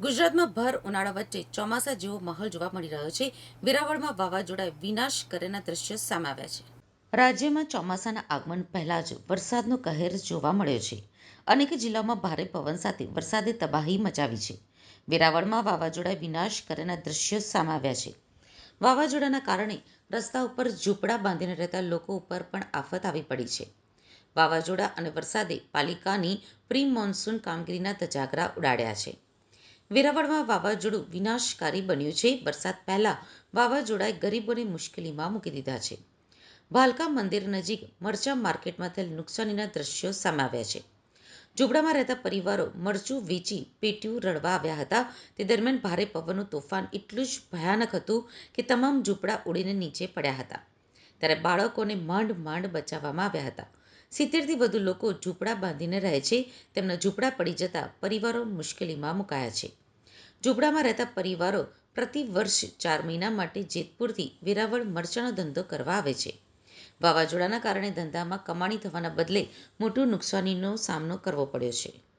ગુજરાતમાં ભર ઉનાળા વચ્ચે ચોમાસા જેવો માહોલ જોવા મળી રહ્યો છે. વેરાવળમાં વાવાઝોડાએ વિનાશ કરેના દ્રશ્યો સામે આવ્યા છે. રાજ્યમાં ચોમાસાના આગમન પહેલા જ વરસાદનો કહેર જોવા મળ્યો છે. અનેક જિલ્લાઓમાં ભારે પવન સાથે વરસાદે તબાહી મચાવી છે. વેરાવળમાં વાવાઝોડાએ વિનાશ કરેના દ્રશ્યો સામે આવ્યા છે. વાવાઝોડાના કારણે રસ્તા ઉપર ઝૂંપડા બાંધીને રહેતા લોકો ઉપર પણ આફત આવી પડી છે. વાવાઝોડા અને વરસાદે પાલિકાની પ્રી મોન્સૂન કામગીરીના ધજાગરા ઉડાડ્યા છે. વેરાવળમાં વાવાઝોડું વિનાશકારી બન્યું છે. વરસાદ પહેલાં વાવાઝોડાએ ગરીબોને મુશ્કેલીમાં મૂકી દીધા છે. ભાલકા મંદિર નજીક મરચા માર્કેટમાં થયેલ નુકસાનીના દ્રશ્યો સામે આવ્યા છે. ઝૂંપડામાં રહેતા પરિવારો મરચું વેચી પેટીયું રડવા આવ્યા હતા. તે દરમિયાન ભારે પવનનું તોફાન એટલું જ ભયાનક હતું કે તમામ ઝૂંપડા ઉડીને નીચે પડ્યા હતા. ત્યારે બાળકોને માંડ માંડ બચાવવામાં આવ્યા હતા. સિત્તેરથી વધુ લોકો ઝૂંપડા બાંધીને રહે છે. તેમના ઝૂંપડા પડી જતા પરિવારો મુશ્કેલીમાં મુકાયા છે. ઝૂંપડામાં રહેતા પરિવારો પ્રતિ વર્ષ ચાર મહિના માટે જેતપુરથી વેરાવળ મરચાનો ધંધો કરવા આવે છે. વાવાઝોડાના કારણે ધંધામાં કમાણી થવાના બદલે મોટું નુકસાનીનો સામનો કરવો પડ્યો છે.